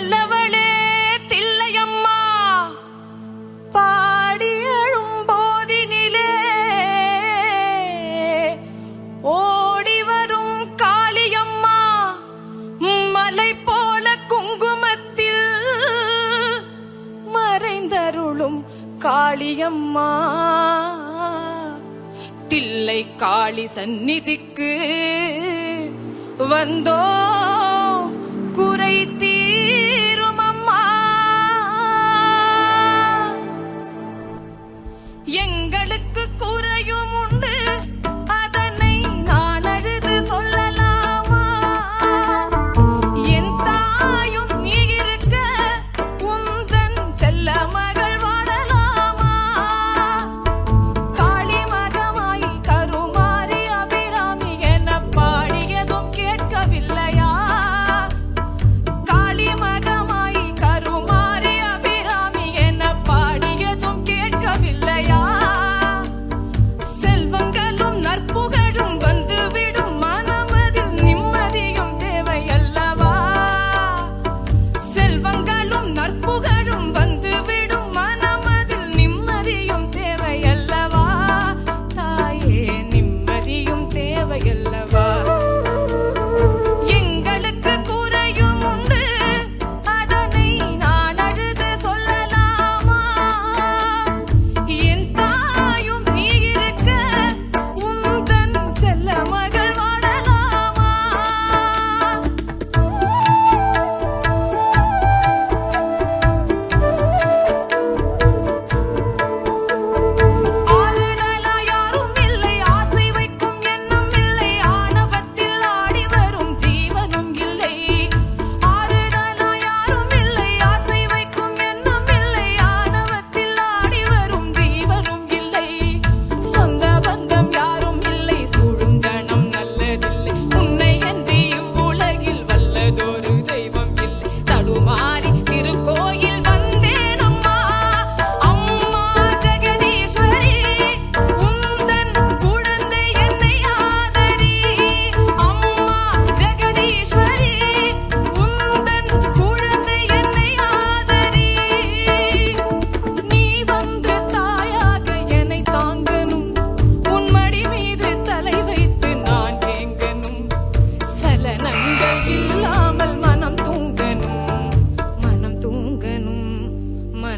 நல்லவனே தில்லையம்மா. பாடி அழும் போதினிலே ஓடி வரும் காளியம்மா. மலை போல குங்குமத்தில் மறைந்தருளும் காளியம்மா. தில்லை காளி சந்நிதிக்கு வந்தோ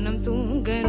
வானம் தூங்க